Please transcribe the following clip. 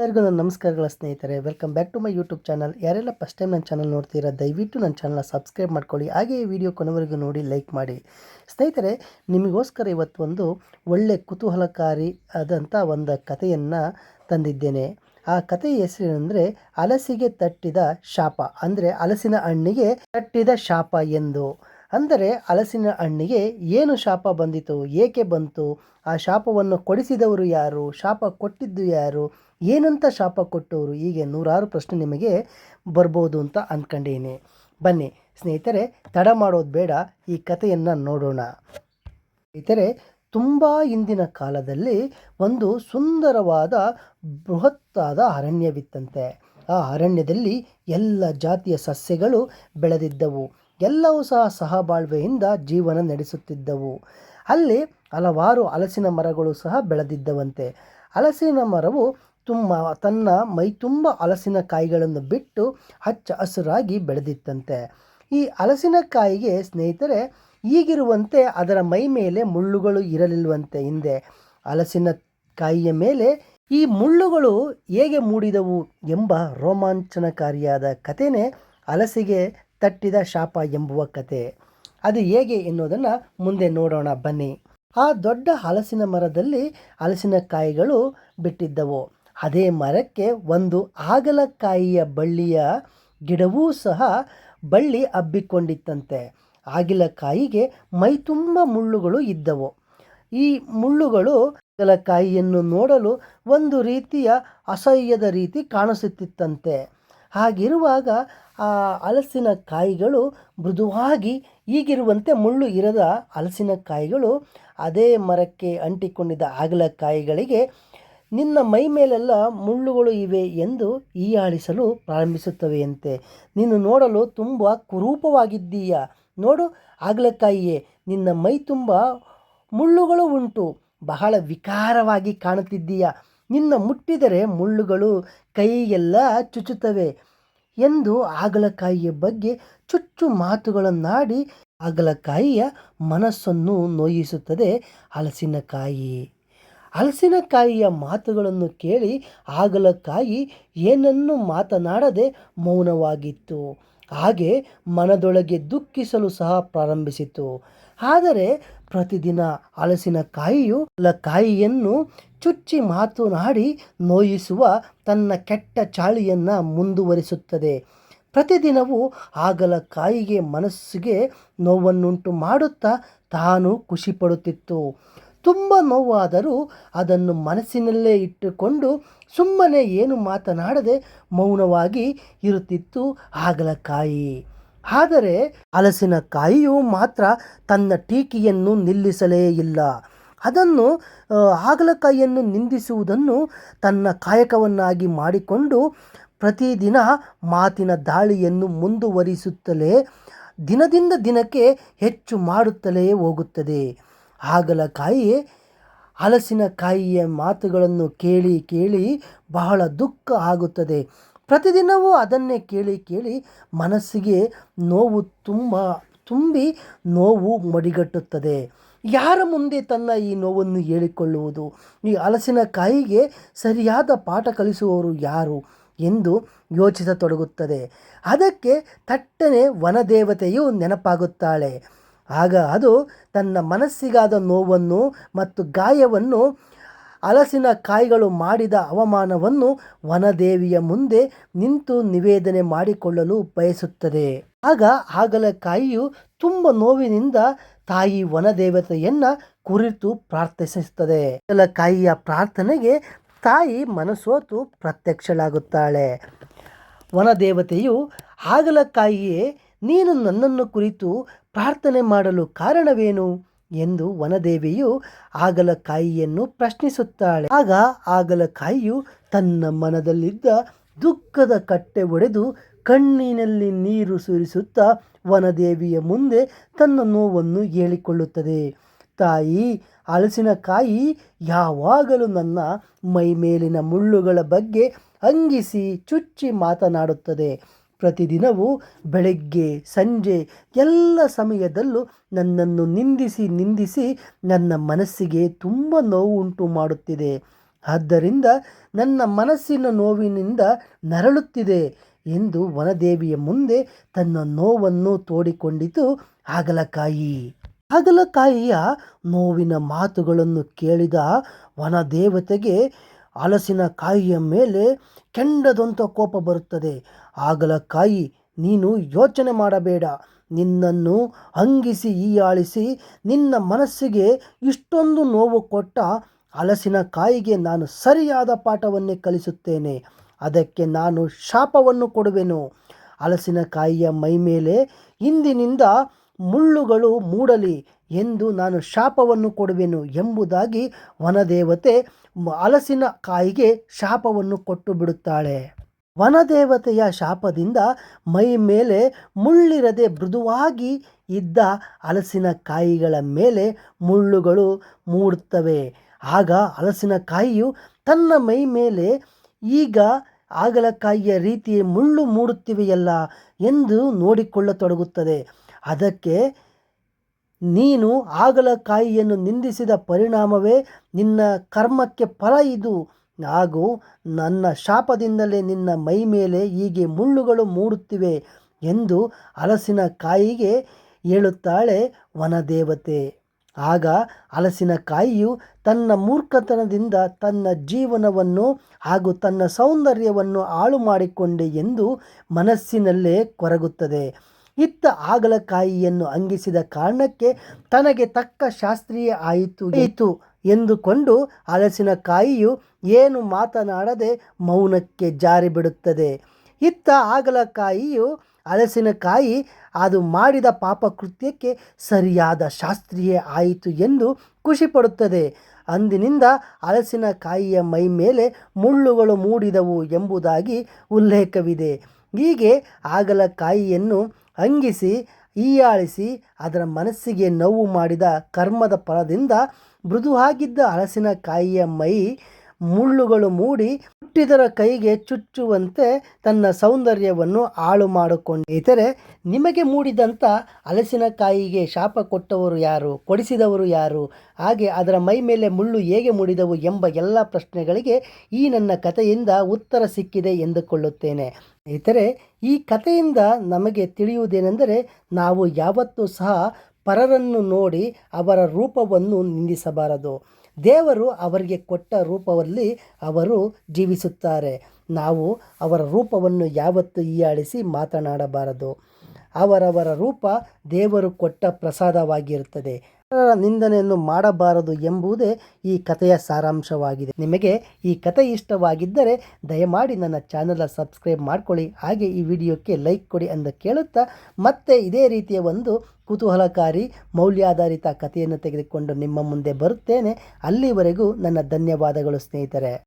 ಎಲ್ಲರಿಗೂ ನನ್ನ ನಮಸ್ಕಾರಗಳ ಸ್ನೇಹಿತರೆ welcome back to my YouTube channel ಯಾರೆಲ್ಲ ಫಸ್ಟ್ ಟೈಮ್ ನನ್ನ ಚಾನಲ್ ನೋಡ್ತೀರಾ ದಯವಿಟ್ಟು ನನ್ನ ಚಾನಲ್ನ ಸಬ್ಸ್ಕ್ರೈಬ್ ಮಾಡ್ಕೊಳ್ಳಿ, ಹಾಗೆ ಈ ವಿಡಿಯೋ ಕೊನೆವರೆಗೂ ನೋಡಿ ಲೈಕ್ ಮಾಡಿ. ಸ್ನೇಹಿತರೆ, ನಿಮಗೋಸ್ಕರ ಇವತ್ತು ಒಂದು ಒಳ್ಳೆ ಕುತೂಹಲಕಾರಿ ಆದಂಥ ಒಂದು ಕಥೆಯನ್ನು ತಂದಿದ್ದೇನೆ. ಆ ಕಥೆಯ ಹೆಸರೇನೆಂದರೆ ಹಲಸಿಗೆ ತಟ್ಟಿದ ಶಾಪ ಅಂದರೆ ಅಲಸಿನ ಹಣ್ಣಿಗೆ ತಟ್ಟಿದ ಶಾಪ ಎಂದು. ಅಂದರೆ ಹಲಸಿನ ಹಣ್ಣಿಗೆ ಏನು ಶಾಪ ಬಂದಿತು, ಏಕೆ ಬಂತು, ಆ ಶಾಪವನ್ನು ಕೊಡಿಸಿದವರು ಯಾರು, ಶಾಪ ಕೊಟ್ಟಿದ್ದು ಯಾರು ಏನಂತ ಶಾಪ ಕೊಟ್ಟವರು? ಹೀಗೆ ನೂರಾರು ಪ್ರಶ್ನೆ ನಿಮಗೆ ಬರ್ಬೋದು ಅಂತ ಅಂದ್ಕೊಂಡೇನೆ ಬನ್ನಿ, ಸ್ನೇಹಿತರೆ, ತಡ ಮಾಡೋದು ಬೇಡ, ಈ ಕಥೆಯನ್ನು ನೋಡೋಣ. ಸ್ನೇಹಿತರೆ, ತುಂಬ ಹಿಂದಿನ ಕಾಲದಲ್ಲಿ ಒಂದು ಸುಂದರವಾದ ಬೃಹತ್ತಾದ ಅರಣ್ಯವಿತ್ತಂತೆ. ಆ ಅರಣ್ಯದಲ್ಲಿ ಎಲ್ಲ ಜಾತಿಯ ಸಸ್ಯಗಳು ಬೆಳೆದಿದ್ದವು. ಎಲ್ಲವೂ ಸಹ ಸಹಬಾಳ್ವೆಯಿಂದ ಜೀವನ ನಡೆಸುತ್ತಿದ್ದವು. ಅಲ್ಲಿ ಹಲವಾರು ಹಲಸಿನ ಮರಗಳು ಸಹ ಬೆಳೆದಿದ್ದವಂತೆ. ಹಲಸಿನ ಮರವು ತುಂಬ ತನ್ನ ಮೈ ತುಂಬ ಹಲಸಿನ ಕಾಯಿಗಳನ್ನು ಬಿಟ್ಟು ಹಚ್ಚ ಹಸುರಾಗಿ ಬೆಳೆದಿತ್ತಂತೆ. ಈ ಹಲಸಿನಕಾಯಿಗೆ ಸ್ನೇಹಿತರೆ, ಈಗಿರುವಂತೆ ಅದರ ಮೈ ಮೇಲೆ ಮುಳ್ಳುಗಳು ಇರಲಿಲ್ವಂತೆ ಹಿಂದೆ. ಹಲಸಿನ ಕಾಯಿಯ ಮೇಲೆ ಈ ಮುಳ್ಳುಗಳು ಹೇಗೆ ಮೂಡಿದವು ಎಂಬ ರೋಮಾಂಚನಕಾರಿಯಾದ ಕಥೆನೇ ಹಲಸಿಗೆ ತಟ್ಟಿದ ಶಾಪ ಎಂಬುವ ಕತೆ ಅದು ಹೇಗೆ ಎನ್ನುವುದನ್ನು ಮುಂದೆ ನೋಡೋಣ ಬನ್ನಿ. ಆ ದೊಡ್ಡ ಹಲಸಿನ ಮರದಲ್ಲಿ ಹಲಸಿನಕಾಯಿಗಳು ಬಿಟ್ಟಿದ್ದವು. ಅದೇ ಮರಕ್ಕೆ ಒಂದು ಹಾಗಲಕಾಯಿಯ ಬಳ್ಳಿಯ ಗಿಡವೂ ಸಹ ಬಳ್ಳಿ ಹಬ್ಬಿಕೊಂಡಿತ್ತಂತೆ. ಹಾಗಲಕಾಯಿಗೆ ಮೈ ತುಂಬ ಮುಳ್ಳುಗಳು ಇದ್ದವು. ಈ ಮುಳ್ಳುಗಳು ಹಾಗಲಕಾಯಿಯನ್ನು ನೋಡಲು ಒಂದು ರೀತಿಯ ಅಸಹ್ಯದ ರೀತಿ ಕಾಣಿಸುತ್ತಿತ್ತಂತೆ. ಹಾಗಿರುವಾಗ ಆ ಹಲಸಿನ ಕಾಯಿಗಳು ಮೃದುವಾಗಿ ಈಗಿರುವಂತೆ ಮುಳ್ಳು ಇರದ ಹಲಸಿನ ಕಾಯಿಗಳು ಅದೇ ಮರಕ್ಕೆ ಅಂಟಿಕೊಂಡಿದ್ದ ಹಾಗಲಕಾಯಿಗಳಿಗೆ ನಿನ್ನ ಮೈ ಮೇಲೆಲ್ಲ ಮುಳ್ಳುಗಳು ಇವೆ ಎಂದು ಈಯಾಳಿಸಲು ಪ್ರಾರಂಭಿಸುತ್ತವೆಯಂತೆ. ನೀನು ನೋಡಲು ತುಂಬ ಕುರೂಪವಾಗಿದ್ದೀಯ. ನೋಡು ಹಾಗಲಕಾಯಿಯೇ ನಿನ್ನ ಮೈ ತುಂಬ ಮುಳ್ಳುಗಳು ಉಂಟು. ಬಹಳ ವಿಕಾರವಾಗಿ ಕಾಣುತ್ತಿದ್ದೀಯ. ನಿನ್ನ ಮುಟ್ಟಿದರೆ ಮುಳ್ಳುಗಳು ಕೈಯೆಲ್ಲ ಚುಚ್ಚುತ್ತವೆ ಎಂದು ಆಗಲಕಾಯಿಯ ಬಗ್ಗೆ ಚುಚ್ಚು ಮಾತುಗಳನ್ನಾಡಿ ಆಗಲಕಾಯಿಯ ಮನಸ್ಸನ್ನು ನೋಯಿಸುತ್ತದೆ ಹಲಸಿನಕಾಯಿ. ಹಲಸಿನಕಾಯಿಯ ಮಾತುಗಳನ್ನು ಕೇಳಿ ಹಾಗಲಕಾಯಿ ಏನನ್ನೂ ಮಾತನಾಡದೆ ಮೌನವಾಗಿತ್ತು. ಹಾಗೆ ಮನದೊಳಗೆ ದುಃಖಿಸಲು ಸಹ ಪ್ರಾರಂಭಿಸಿತು. ಆದರೆ ಪ್ರತಿದಿನ ಹಲಸಿನಕಾಯಿಯು ಕಾಯಿಯನ್ನು ಚುಚ್ಚಿ ಮಾತನಾಡಿ ನೋಯಿಸುವ ತನ್ನ ಕೆಟ್ಟ ಚಾಳಿಯನ್ನು ಮುಂದುವರಿಸುತ್ತದೆ. ಪ್ರತಿದಿನವೂ ಹಾಗಲಕಾಯಿಗೆ ಮನಸ್ಸಿಗೆ ನೋವನ್ನುಂಟು ಮಾಡುತ್ತಾ ತಾನು ಖುಷಿಪಡುತ್ತಿತ್ತು. ತುಂಬ ನೋವಾದರೂ ಅದನ್ನು ಮನಸ್ಸಿನಲ್ಲೇ ಇಟ್ಟುಕೊಂಡು ಸುಮ್ಮನೆ ಏನು ಮಾತನಾಡದೆ ಮೌನವಾಗಿ ಇರುತ್ತಿತ್ತು ಹಾಗಲಕಾಯಿ. ಆದರೆ ಹಲಸಿನಕಾಯಿಯು ಮಾತ್ರ ತನ್ನ ಟೀಕೆಯನ್ನು ನಿಲ್ಲಿಸಲೇ ಇಲ್ಲ. ಅದನ್ನು ಹಾಗಲಕಾಯಿಯನ್ನು ನಿಂದಿಸುವುದನ್ನು ತನ್ನ ಕಾಯಕವನ್ನಾಗಿ ಮಾಡಿಕೊಂಡು ಪ್ರತಿದಿನ ಮಾತಿನ ದಾಳಿಯನ್ನು ಮುಂದುವರಿಸುತ್ತಲೇ ದಿನದಿಂದ ದಿನಕ್ಕೆ ಹೆಚ್ಚು ಮಾಡುತ್ತಲೇ ಹೋಗುತ್ತದೆ. ಹಾಗಲಕಾಯಿ ಹಲಸಿನಕಾಯಿಯ ಮಾತುಗಳನ್ನು ಕೇಳಿ ಕೇಳಿ ಬಹಳ ದುಃಖ ಆಗುತ್ತದೆ. ಪ್ರತಿದಿನವೂ ಅದನ್ನೇ ಕೇಳಿ ಕೇಳಿ ಮನಸ್ಸಿಗೆ ನೋವು ತುಂಬ, ತುಂಬಿ ನೋವು ಮಡಿಗಟ್ಟುತ್ತದೆ. ಯಾರ ಮುಂದೆ ತನ್ನ ಈ ನೋವನ್ನು ಹೇಳಿಕೊಳ್ಳುವುದು? ಈ ಹಲಸಿನಕಾಯಿಗೆ ಸರಿಯಾದ ಪಾಠ ಕಲಿಸುವವರು ಯಾರು ಎಂದು ಯೋಚಿಸತೊಡಗುತ್ತದೆ. ಅದಕ್ಕೆ ತಟ್ಟನೆ ವನದೇವತೆಯು ನೆನಪಾಗುತ್ತಾಳೆ. ಆಗ ಅದು ತನ್ನ ಮನಸ್ಸಿಗಾದ ನೋವನ್ನು ಮತ್ತು ಗಾಯವನ್ನು ಹಲಸಿನ ಕಾಯಿಗಳು ಮಾಡಿದ ಅವಮಾನವನ್ನು ವನದೇವಿಯ ಮುಂದೆ ನಿಂತು ನಿವೇದನೆ ಮಾಡಿಕೊಳ್ಳಲು ಬಯಸುತ್ತದೆ. ಆಗ ಹಾಗಲಕಾಯಿಯು ತುಂಬ ನೋವಿನಿಂದ ತಾಯಿ ವನದೇವತೆಯನ್ನು ಕುರಿತು ಪ್ರಾರ್ಥಿಸುತ್ತದೆ. ಹಾಗಲಕಾಯಿಯ ಪ್ರಾರ್ಥನೆಗೆ ತಾಯಿ ಮನಸೋತು ಪ್ರತ್ಯಕ್ಷಳಾಗುತ್ತಾಳೆ. ವನದೇವತೆಯು, ಹಾಗಲಕಾಯಿಯೇ, ನೀನು ನನ್ನನ್ನು ಕುರಿತು ಪ್ರಾರ್ಥನೆ ಮಾಡಲು ಕಾರಣವೇನು ಎಂದು ವನದೇವಿಯು ಆಗಲಕಾಯಿಯನ್ನು ಪ್ರಶ್ನಿಸುತ್ತಾಳೆ. ಆಗ ಆಗಲಕಾಯಿಯು ತನ್ನ ಮನದಲ್ಲಿದ್ದ ದುಃಖದ ಕಟ್ಟೆ ಒಡೆದು ಕಣ್ಣಿನಲ್ಲಿ ನೀರು ಸುರಿಸುತ್ತಾ ವನದೇವಿಯ ಮುಂದೆ ತನ್ನ ನೋವನ್ನು ಹೇಳಿಕೊಳ್ಳುತ್ತದೆ. ತಾಯಿ, ಹಲಸಿನಕಾಯಿ, ಯಾವಾಗಲೂ ನನ್ನ ಮೈಮೇಲಿನ ಮುಳ್ಳುಗಳ ಬಗ್ಗೆ ಅಂಗಿಸಿ ಚುಚ್ಚಿ ಮಾತನಾಡುತ್ತದೆ. ಪ್ರತಿದಿನವೂ ಬೆಳಗ್ಗೆ, ಸಂಜೆ ಎಲ್ಲ ಸಮಯದಲ್ಲೂ ನನ್ನನ್ನು ನಿಂದಿಸಿ ನಿಂದಿಸಿ ನನ್ನ ಮನಸ್ಸಿಗೆ ತುಂಬ ನೋವುಂಟು ಮಾಡುತ್ತಿದೆ. ಆದ್ದರಿಂದ ನನ್ನ ಮನಸ್ಸಿನ ನೋವಿನಿಂದ ನರಳುತ್ತಿದೆ ಎಂದು ವನದೇವಿಯ ಮುಂದೆ ತನ್ನ ನೋವನ್ನು ತೋಡಿಕೊಂಡಿತು ಹಾಗಲಕಾಯಿ. ಹಾಗಲಕಾಯಿಯ ನೋವಿನ ಮಾತುಗಳನ್ನು ಕೇಳಿದ ವನದೇವತೆಗೆ ಹಲಸಿನ ಕಾಯಿಯ ಮೇಲೆ ಕೆಂಡದಂಥ ಕೋಪ ಬರುತ್ತದೆ. ಹಾಗಲಕಾಯಿ ನೀನು ಯೋಚನೆ ಮಾಡಬೇಡ. ನಿನ್ನನ್ನು ಹಂಗಿಸಿ ಹೀಯಾಳಿಸಿ ನಿನ್ನ ಮನಸ್ಸಿಗೆ ಇಷ್ಟೊಂದು ನೋವು ಕೊಟ್ಟ ಹಲಸಿನ ಕಾಯಿಗೆ ನಾನು ಸರಿಯಾದ ಪಾಠವನ್ನೇ ಕಲಿಸುತ್ತೇನೆ. ಅದಕ್ಕೆ ನಾನು ಶಾಪವನ್ನು ಕೊಡುವೆನು. ಮೈ ಮೈಮೇಲೆ ಇಂದಿನಿಂದ ಮುಳ್ಳುಗಳು ಮೂಡಲಿ. ಎಂದು ನಾನು ಶಾಪವನ್ನು ಕೊಡುವೆನು ಎಂಬುದಾಗಿ ವನದೇವತೆ ಹಲಸಿನ ಕಾಯಿಗೆ ಶಾಪವನ್ನು ಕೊಟ್ಟು ಬಿಡುತ್ತಾಳೆ. ವನದೇವತೆಯ ಶಾಪದಿಂದ ಮೈ ಮೇಲೆ ಮುಳ್ಳಿರದೆ ಮೃದುವಾಗಿ ಇದ್ದ ಹಲಸಿನ ಕಾಯಿಗಳ ಮೇಲೆ ಮುಳ್ಳುಗಳು ಮೂಡುತ್ತವೆ. ಆಗ ಹಲಸಿನ ಕಾಯಿಯು ತನ್ನ ಮೈ ಮೇಲೆ, ಈಗ ಆಗಲಕಾಯಿಯ ರೀತಿ ಮುಳ್ಳು ಮೂಡುತ್ತಿವೆಯಲ್ಲ ಎಂದು ನೋಡಿಕೊಳ್ಳತೊಡಗುತ್ತದೆ. ಅದಕ್ಕೆ ನೀನು ಆಗಲಕಾಯಿಯನ್ನು ನಿಂದಿಸಿದ ಪರಿಣಾಮವೇ ನಿನ್ನ ಕರ್ಮಕ್ಕೆ ಫಲ ಇದು. ಹಾಗೂ ನನ್ನ ಶಾಪದಿಂದಲೇ ನಿನ್ನ ಮೈ ಮೇಲೆ ಹೀಗೆ ಮುಳ್ಳುಗಳು ಮೂಡುತ್ತಿವೆ ಎಂದು ಹಲಸಿನ ಕಾಯಿಗೆ ಹೇಳುತ್ತಾಳೆ ವನದೇವತೆ. ಆಗ ಹಲಸಿನ ಕಾಯಿಯು ತನ್ನ ಮೂರ್ಖತನದಿಂದ ತನ್ನ ಜೀವನವನ್ನು ಹಾಗೂ ತನ್ನ ಸೌಂದರ್ಯವನ್ನು ಹಾಳು ಮಾಡಿಕೊಂಡೆ ಎಂದು ಮನಸ್ಸಿನಲ್ಲೇ ಕೊರಗುತ್ತದೆ. ಇತ್ತ ಆಗಲಕಾಯಿಯನ್ನು ಅಂಗಿಸಿದ ಕಾರಣಕ್ಕೆ ತನಗೆ ತಕ್ಕ ಶಾಸ್ತ್ರೀಯ ಆಯಿತು ಆಯಿತು ಎಂದುಕೊಂಡು ಹಲಸಿನ ಕಾಯಿಯು ಏನು ಮಾತನಾಡದೆ ಮೌನಕ್ಕೆ ಜಾರಿ ಬಿಡುತ್ತದೆ ಇತ್ತ ಆಗಲಕಾಯಿಯು ಹಲಸಿನಕಾಯಿ ಅದು ಮಾಡಿದ ಪಾಪಕೃತ್ಯಕ್ಕೆ ಸರಿಯಾದ ಶಾಸ್ತ್ರೀಯ ಆಯಿತು ಎಂದು ಖುಷಿಪಡುತ್ತದೆ. ಅಂದಿನಿಂದ ಹಲಸಿನಕಾಯಿಯ ಮೈ ಮೇಲೆ ಮುಳ್ಳುಗಳು ಮೂಡಿದವು ಎಂಬುದಾಗಿ ಉಲ್ಲೇಖವಿದೆ. ಹೀಗೆ ಆಗಲಕಾಯಿಯನ್ನು ಅಂಗಿಸಿ ಈಯಾಳಿಸಿ ಅದರ ಮನಸ್ಸಿಗೆ ನೋವು ಮಾಡಿದ ಕರ್ಮದ ಫಲದಿಂದ ಮೃದುವಾಗಿದ್ದ ಹಲಸಿನಕಾಯಿಯ ಮೈ ಮುಳ್ಳುಗಳು ಮೂಡಿ ಹುಟ್ಟಿದರ ಕೈಗೆ ಚುಚ್ಚುವಂತೆ ತನ್ನ ಸೌಂದರ್ಯವನ್ನು ಹಾಳು ಮಾಡಿಕೊಂಡಿದ್ದರೆ ನಿಮಗೆ ಮೂಡಿದಂಥ ಹಲಸಿನಕಾಯಿಗೆ ಶಾಪ ಕೊಟ್ಟವರು ಯಾರು, ಕೊಡಿಸಿದವರು ಯಾರು, ಹಾಗೆ ಅದರ ಮೈ ಮೇಲೆ ಮುಳ್ಳು ಹೇಗೆ ಮೂಡಿದವು ಎಂಬ ಎಲ್ಲ ಪ್ರಶ್ನೆಗಳಿಗೆ ಈ ನನ್ನ ಕಥೆಯಿಂದ ಉತ್ತರ ಸಿಕ್ಕಿದೆ ಎಂದುಕೊಳ್ಳುತ್ತೇನೆ. ಇತರೆ ಈ ಕಥೆಯಿಂದ ನಮಗೆ ತಿಳಿಯುವುದೇನೆಂದರೆ ನಾವು ಯಾವತ್ತೂ ಸಹ ಪರರನ್ನು ನೋಡಿ ಅವರ ರೂಪವನ್ನು ನಿಂದಿಸಬಾರದು. ದೇವರು ಅವರಿಗೆ ಕೊಟ್ಟ ರೂಪದಲ್ಲಿ ಅವರು ಜೀವಿಸುತ್ತಾರೆ. ನಾವು ಅವರ ರೂಪವನ್ನು ಯಾವತ್ತೂ ಹೀಯಾಳಿಸಿ ಮಾತನಾಡಬಾರದು. ಅವರವರ ರೂಪ ದೇವರು ಕೊಟ್ಟ ಪ್ರಸಾದವಾಗಿರುತ್ತದೆ. ನಿಂದನೆಯನ್ನು ಮಾಡಬಾರದು ಎಂಬುದೇ ಈ ಕಥೆಯ ಸಾರಾಂಶವಾಗಿದೆ. ನಿಮಗೆ ಈ ಕಥೆ ಇಷ್ಟವಾಗಿದ್ದರೆ ದಯಮಾಡಿ ನನ್ನ ಚಾನಲ್ ಸಬ್ಸ್ಕ್ರೈಬ್ ಮಾಡಿಕೊಳ್ಳಿ. ಹಾಗೆ ಈ ವಿಡಿಯೋಕ್ಕೆ ಲೈಕ್ ಕೊಡಿ ಅಂತ ಕೇಳುತ್ತಾ ಮತ್ತೆ ಇದೇ ರೀತಿಯ ಒಂದು ಕುತೂಹಲಕಾರಿ, ಮೌಲ್ಯಾಧಾರಿತ ಕಥೆಯನ್ನು ತೆಗೆದುಕೊಂಡು ನಿಮ್ಮ ಮುಂದೆ ಬರುತ್ತೇನೆ. ಅಲ್ಲಿವರೆಗೂ ನನ್ನ ಧನ್ಯವಾದಗಳು ಸ್ನೇಹಿತರೆ.